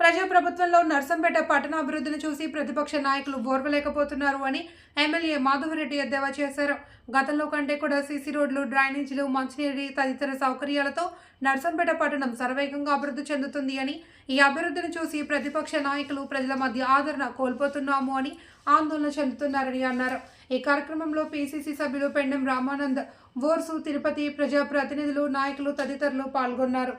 ప్రజాప్రభుత్వంలో నర్సంపేట పట్టణాభివృద్ధిని చూసి ప్రతిపక్ష నాయకులు ఓర్వలేకపోతున్నారు అని ఎమ్మెల్యే మాధవరెడ్డి ఎద్దేవా చేశారు. గతంలో కంటే కూడా సీసీ రోడ్లు డ్రైనేజీలు మంచినీటి తదితర సౌకర్యాలతో నర్సంపేట పట్టణం సర్వేగంగా అభివృద్ధి చెందుతుంది అని ఈ అభివృద్ధిని చూసి ప్రతిపక్ష నాయకులు ప్రజల మధ్య ఆదరణ కోల్పోతున్నాము అని ఆందోళన చెందుతున్నారని అన్నారు. ఈ కార్యక్రమంలో పీసీసీ సభ్యులు పెండెం రామానంద్ బోర్సు తిరుపతి ప్రజా ప్రతినిధులు నాయకులు తదితరులు పాల్గొన్నారు.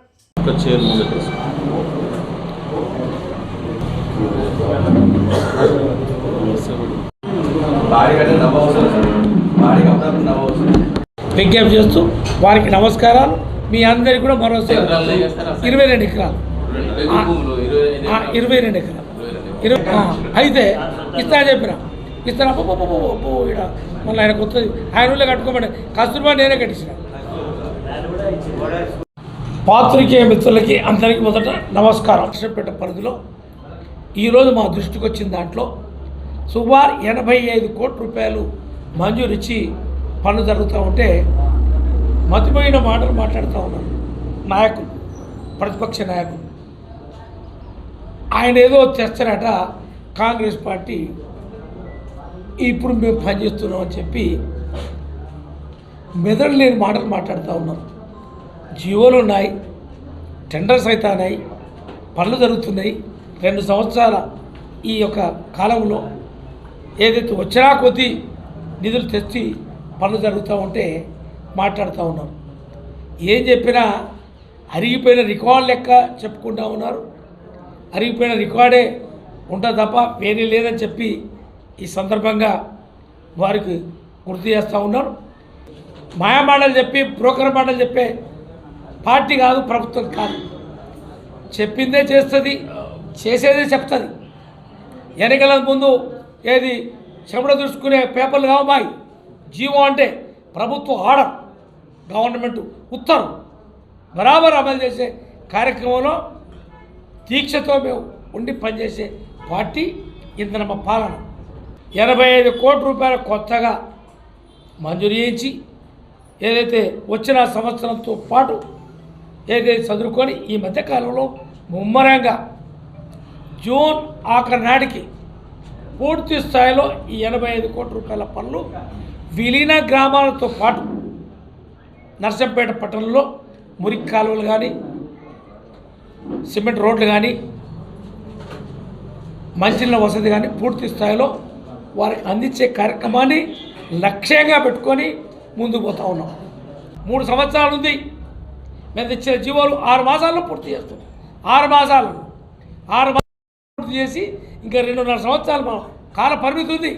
విజ్ఞప్తి చేస్తూ వారికి నమస్కారాలు. మీ అందరికీ కూడా మరోసారి ఇరవై రెండు ఎకరాలు. ఇరవై రెండు ఎకరాలు. ఇరవై అయితే ఇస్తా చెప్పిన. ఇస్తాను అబ్బో మళ్ళీ ఆయన కొత్తది ఆయన ఊళ్ళో కట్టుకోమని కస్తూర్బా నేనే కట్టించిన. పాత్రికేయ మిత్రులకి అందరికీ మొదట నమస్కారం. కృష్ణపేట పరిధిలో ఈరోజు మా దృష్టికి వచ్చిన దాంట్లో సుమారు ఎనభై ఐదు కోట్ల రూపాయలు మంజూరు ఇచ్చి పనులు జరుగుతూ ఉంటే మతిపోయిన మాటలు మాట్లాడుతూ ఉన్నారు. నాయకులు ప్రతిపక్ష నాయకులు. ఆయన ఏదో తెస్తారట కాంగ్రెస్ పార్టీ ఇప్పుడు మేము పనిచేస్తున్నాం అని చెప్పి మెదడు లేని మాటలు మాట్లాడుతూ ఉన్నారు. జీవోలు ఉన్నాయి టెండర్స్ అవుతున్నాయి పనులు జరుగుతున్నాయి. రెండు సంవత్సరాల ఈ యొక్క కాలంలో ఏదైతే వచ్చినా కొద్దీ నిధులు తెచ్చి పనులు జరుగుతూ ఉంటే మాట్లాడుతూ ఉన్నారు. ఏం చెప్పినా అరిగిపోయిన రికార్డ్ లెక్క చెప్పుకుంటూ ఉన్నారు. అరిగిపోయిన రికార్డే ఉంటా తప్ప వేరే లేదని చెప్పి ఈ సందర్భంగా వారికి గుర్తు చేస్తూ ఉన్నారు. మాయామాటలు చెప్పి బ్రోకర్ మాటలు చెప్పే పార్టీ కాదు ప్రభుత్వం కాదు. చెప్పిందే చేస్తుంది. చేసేదే చెప్తుంది. ఎన్నికల ముందు ఏది చెమట చూసుకునే పేపర్లు కావమాయి జీవో అంటే ప్రభుత్వ ఆర్డర్ గవర్నమెంట్ ఉత్తర్వు. బరాబర్ అమలు చేసే కార్యక్రమంలో దీక్షతో మేము ఉండి పనిచేసే పార్టీ ఇంధనమ్మ పాలన. ఎనభై ఐదు కోట్ల రూపాయల కొత్తగా మంజూరు చేయించి ఏదైతే వచ్చిన సంవత్సరంతో పాటు ఏదైతే చదువుకొని ఈ మధ్యకాలంలో ముమ్మరంగా జూన్ ఆఖరి నాటికి పూర్తి స్థాయిలో ఈ ఎనభై ఐదు కోట్ల రూపాయల పనులు విలీన గ్రామాలతో పాటు నర్సంపేట పట్టణంలో మురికి కాలువలు కానీ సిమెంట్ రోడ్లు కానీ మంచినీళ్ళ వసతి కానీ పూర్తి స్థాయిలో వారికి అందించే కార్యక్రమాన్ని లక్ష్యంగా పెట్టుకొని ముందుకు పోతా ఉన్నాం. మూడు సంవత్సరాలు ఉంది. మేము తెచ్చిన జీవోలు ఆరు మాసాల్లో పూర్తి చేస్తాం ఆరు మాసాలు. ఆరు పూర్తి చేసి ఇంకా రెండున్నర సంవత్సరాలు మనం కాల పరిమితి ఉంది.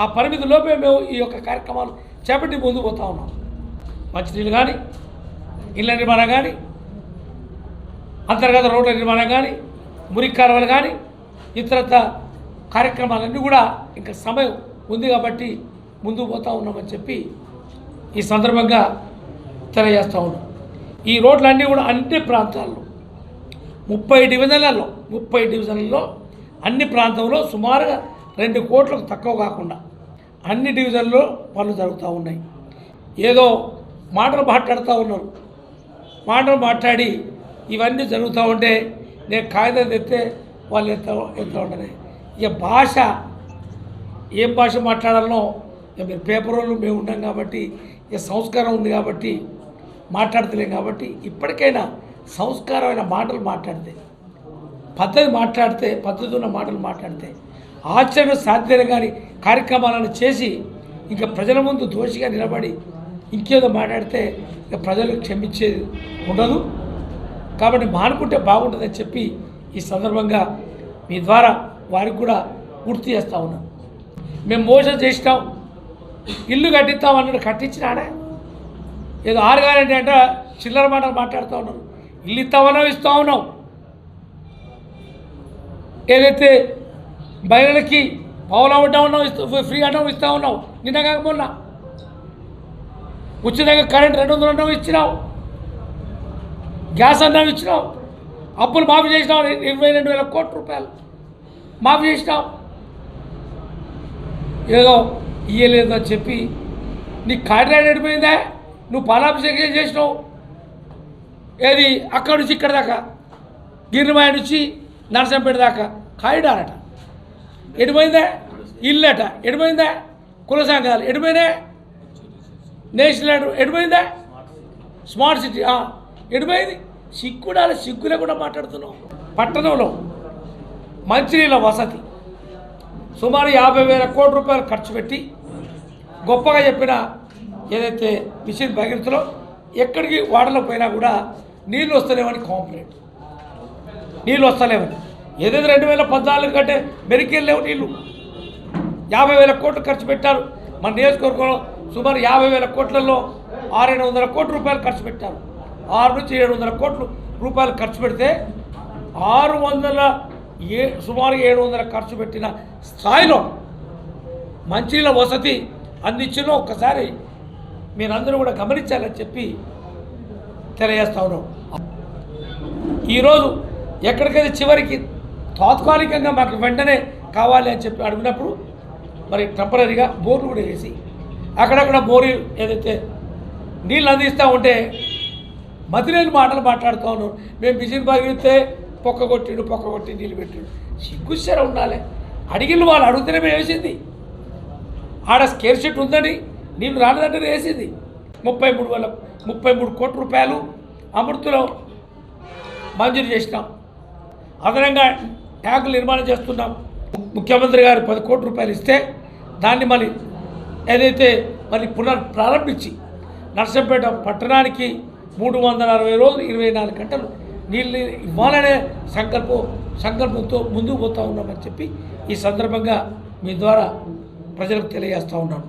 ఆ పరిమితి లోపే మేము ఈ యొక్క కార్యక్రమాలు చేపట్టి ముందు పోతా ఉన్నాం. మంచినీళ్ళు కానీ ఇళ్ళ నిర్మాణం కానీ అంతర్గత రోడ్ల నిర్మాణం కానీ మురికి కాలువలు కానీ ఇతరత కార్యక్రమాలన్నీ కూడా ఇంకా సమయం ఉంది కాబట్టి ముందుకు పోతా ఉన్నామని చెప్పి ఈ సందర్భంగా తెలియజేస్తూ ఉన్నాం. ఈ రోడ్లన్నీ కూడా అన్ని ప్రాంతాల్లో ముప్పై డివిజన్లలో ముప్పై డివిజన్లలో అన్ని ప్రాంతంలో సుమారుగా రెండు కోట్లకు తక్కువ కాకుండా అన్ని డివిజన్లో పనులు జరుగుతూ ఉన్నాయి. ఏదో మాటలు మాట్లాడుతూ ఉన్నారు. మాటలు మాట్లాడి ఇవన్నీ జరుగుతూ ఉంటే నేను కాగితం తెస్తే వాళ్ళు ఎంత ఎంత ఉండని ఇక భాష ఏం భాష మాట్లాడాలనో ఇక మీరు పేపర్ వాళ్ళు మేము ఉన్నాం కాబట్టి ఇక సంస్కారం ఉంది కాబట్టి మాట్లాడతలేం కాబట్టి ఇప్పటికైనా సంస్కారమైన మాటలు మాట్లాడితే పద్ధతి మాట్లాడితే పద్ధతి ఉన్న మాటలు మాట్లాడితే ఆచరణ సాధ్యం కాని కార్యక్రమాలను చేసి ఇంకా ప్రజల ముందు దోషిగా నిలబడి ఇంకేదో మాట్లాడితే ఇక ప్రజలు క్షమించేది ఉండదు. కాబట్టి మానుకుంటే బాగుంటుందని చెప్పి ఈ సందర్భంగా మీ ద్వారా వారికి కూడా గుర్తు చేస్తూ ఉన్నాం. మేము మోసం చేసినాం. ఇల్లు కట్టిస్తాం అన్నాడు. కట్టించినాడే. ఏదో ఆరుగారంటే అంటే చిల్లర మాటలు మాట్లాడుతూ ఉన్నారు ఇల్లు ఇస్తామన్నావు ఇస్తా ఉన్నావు ఏదైతే మహిళలకి పావులా ఉంటా ఉన్నావు ఇస్తూ ఫ్రీ అన్నం ఇస్తా ఉన్నావు నిన్న కాకపోయినా ఉచితంగా కరెంట్ రెండు వందలు అన్నం ఇచ్చినావు గ్యాస్ అన్నావు ఇచ్చినావు అప్పులు మాఫీ చేసినావు ఇరవై రెండు వేల కోట్ల రూపాయలు మాఫీ చేసినావు ఏదో ఇయ్యలేదని చెప్పి నీ కాంట్రాక్ట్ ఎడిపోయిందా? నువ్వు పాలాభిషేకం చేసినావు. ఏది? అక్కడి నుంచి ఇక్కడ దాకా. గిరిమాయ నుంచి నరసంపేట దాకా. కారిడారట. ఎడిపోయిందా అట ఎడిపోయిందా కుల సంఘాలు. ఎడిపోయినా నేషనల్ ఎడిపోయిందా స్మార్ట్ సిటీ. ఆ, ఎడిపోయింది సిగ్గుడాలి సిగ్గులే కూడా మాట్లాడుతున్నాం. పట్టణంలో మంచినీళ్ళ వసతి. సుమారు యాభై వేల కోట్ల రూపాయలు ఖర్చు పెట్టి గొప్పగా చెప్పిన ఏదైతే మిషన్ భగీరథలో ఎక్కడికి వాడలో పోయినా కూడా నీళ్ళు వస్తలేవని కాంప్లైంట్ నీళ్ళు వస్తలేవని. ఏదైతే రెండు వేల పద్నాలుగు కంటే మెరికెళ్ళలేవు నీళ్ళు. యాభై వేల కోట్లు ఖర్చు పెట్టారు. మన నియోజకవర్గంలో సుమారు యాభై వేల కోట్లలో ఆరేడు వందల కోట్ల రూపాయలు ఖర్చు పెట్టారు. ఆరు నుంచి ఏడు వందల కోట్లు రూపాయలు ఖర్చు పెడితే ఆరు వందల ఏ సుమారు ఏడు వందల ఖర్చు పెట్టిన స్థాయిలో మంచినీళ్ళ వసతి అందించిన. ఒక్కసారి మీరందరూ కూడా గమనించాలని చెప్పి తెలియజేస్తా ఉన్నాం. ఈరోజు ఎక్కడికైతే చివరికి తాత్కాలికంగా మాకు వెంటనే కావాలి అని చెప్పి అడిగినప్పుడు మరి టెంపరీగా బోర్లు కూడా వేసి అక్కడక్కడ బోరు ఏదైతే నీళ్ళు అందిస్తూ ఉంటే మతిలేని మాటలు మాట్లాడుతూ ఉన్నాం. మేము మిషన్ పగిలితే పొక్క కొట్టిండు పొక్క కొట్టి నీళ్ళు పెట్టిండు. సిగ్గుశ్చర ఉండాలి. అడిగిన వాళ్ళు అడుగుతూనే మేము వేసింది. ఆడ స్కేర్ షెట్ ఉందని నేను రాలేదంటే వేసింది. ముప్పై మూడు వేల ముప్పై మూడు కోట్ల రూపాయలు అమృతలో మంజూరు చేసినాం. అదనంగా ట్యాంకులు నిర్మాణం చేస్తున్నాం. ముఖ్యమంత్రి గారు పది కోట్ల రూపాయలు ఇస్తే దాన్ని మళ్ళీ ఏదైతే మళ్ళీ పునర్ ప్రారంభించి నర్సంపేట పట్టణానికి మూడు వందల అరవై రోజులు ఇరవై నాలుగు గంటలు నీళ్ళు ఇవ్వాలనే సంకల్పం సంకల్పంతో ముందుకు పోతూ ఉన్నామని చెప్పి ఈ సందర్భంగా మీ ద్వారా ప్రజలకు తెలియజేస్తూ ఉన్నాను.